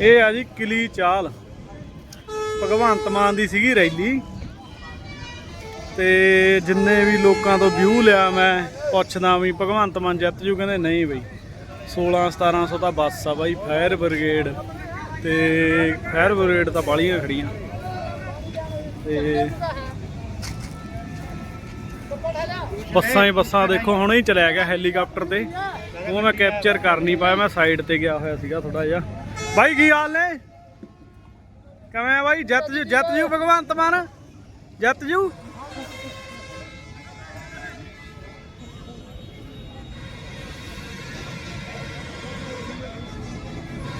ਇਹ ਆ ਜੀ ਕਿਲੀ ਚਾਲ। ਭਗਵੰਤ ਮਾਨ ਦੀ ਸੀਗੀ ਰੈਲੀ। ਤੇ ਜਿੰਨੇ ਵੀ ਲੋਕਾਂ ਤੋਂ ਵਿਊ ਲਿਆ ਮੈਂ, ਪੁੱਛਦਾ ਵੀ ਭਗਵੰਤ ਮਾਨ ਜਿੱਤ ਜੂ, ਕਹਿੰਦੇ ਨਹੀਂ ਬਈ। 16 1700 ਤਾਂ ਬੱਸ ਆ ਬਾਈ, ਫਾਇਰ ਬ੍ਰਿਗੇਡ। ਤੇ ਫਾਇਰ ਬ੍ਰਿਗੇਡ ਤਾਂ ਬਾਲੀਆਂ ਖੜੀਆਂ। ਤੇ ਬੱਸਾਂ ਹੀ ਬੱਸਾਂ ਦੇਖੋ, ਹੁਣੇ ਹੀ ਚਲਿਆ ਗਿਆ ਹੈਲੀਕਾਪਟਰ ਤੇ। ਉਹ ਮੈਂ ਕੈਪਚਰ ਕਰ ਨਹੀਂ ਪਾਇਆ, ਮੈਂ ਸਾਈਡ ਤੇ ਗਿਆ ਹੋਇਆ ਸੀਗਾ ਥੋੜਾ ਜਿਹਾ। ਬਾਈ, ਕੀ ਹਾਲ ਨੇ? ਕਿਵੇਂ ਆ ਬਾਈ? ਜਿੱਤ ਜੂ ਜਿੱਤ ਜੂ ਭਗਵੰਤ ਮਾਨ? ਜਿੱਤ ਜੂ?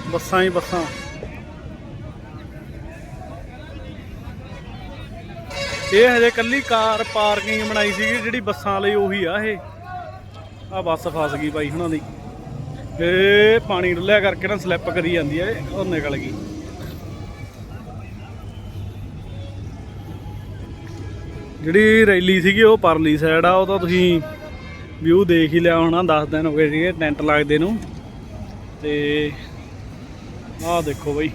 ਬੱਸਾਂ ਹੀ ਬੱਸਾਂ। ਇਹ ਹਜੇ ਕੱਲੀ ਕਾਰ ਪਾਰਕਿੰਗ ਬਣਾਈ ਸੀਗੀ, ਜਿਹੜੀ ਬੱਸਾਂ ਲਈ ਉਹੀ ਆ ਇਹ। ਆ ਬੱਸ ਫਸ ਗਈ ਬਾਈ ਹੁਣਾਂ ਦੀ। ਇਹ ਪਾਣੀ ਡੁੱਲਿਆ ਕਰਕੇ ਨਾ ਸਲਿੱਪ ਕਰੀ ਜਾਂਦੀ ਹੈ, ਉਹ ਨਿਕਲ ਗਈ। ਜਿਹੜੀ ਰੈਲੀ ਸੀਗੀ, ਉਹ ਪਰਲੀ ਸਾਈਡ ਆ, ਉਹ ਤਾਂ ਤੁਸੀਂ ਵਿਊ ਦੇਖ ਹੀ ਲਿਆ ਹੋਣਾ 10 ਦਿਨ ਹੋ ਗਏ ਸੀਗੇ ਟੈਂਟ ਲੱਗਦੇ ਨੂੰ। ਤੇ ਆਹ ਦੇਖੋ ਬਈ,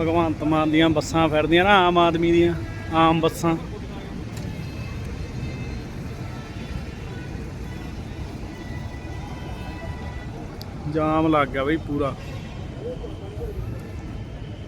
ਭਗਵੰਤ ਮਾਨ ਦੀਆਂ ਬੱਸਾਂ ਫਿਰਦੀਆਂ ਨਾ, ਆਮ ਆਦਮੀ ਦੀਆਂ, ਆਮ ਬੱਸਾਂ। ਜਾਮ ਲੱਗ ਗਿਆ ਬਈ ਪੂਰਾ।